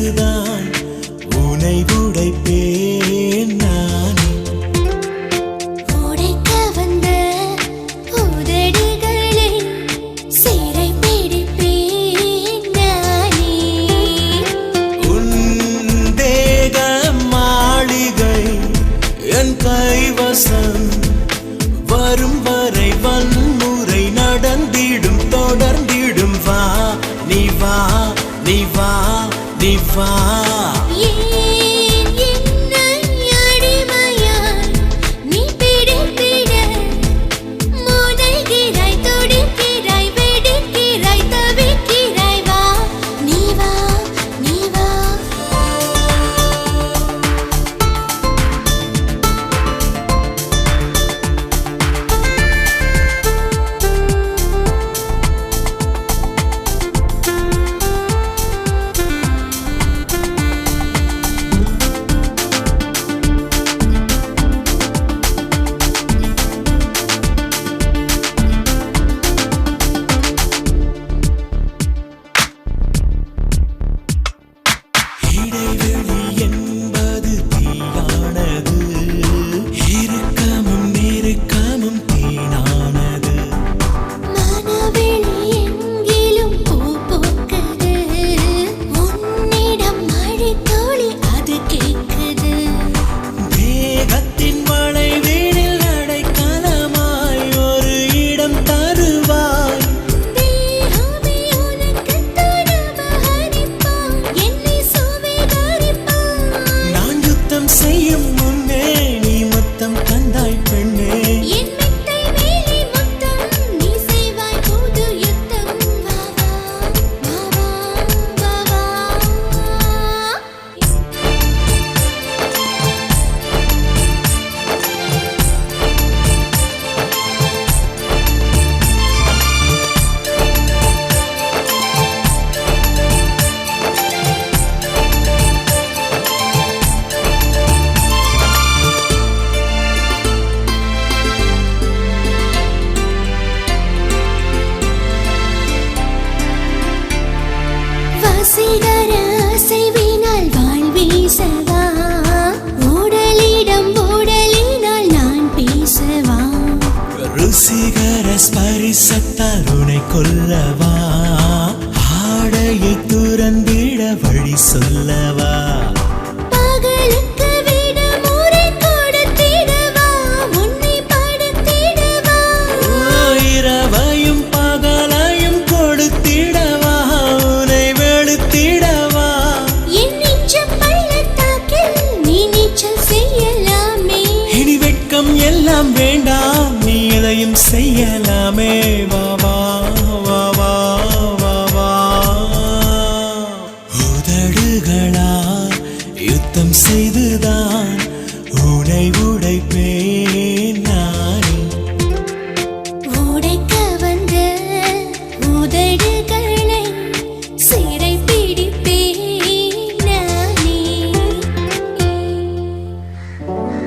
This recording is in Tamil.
பொழுதுதான் உனை உடைப்பேன் நான். உடைக்க வந்த உதடிகளை சிறை பிடிப்பேன் வரும் divine. ஆசைகர அசைவினால் வாழ்வீசவா உடலிடம் உடலினால் நான் பேசவா? ருசிகர ஸ்பரிசத்தால் உனை கொல்லவா? எல்லாம் வேண்டாம் நீ எதையும் செய்யலாமே வா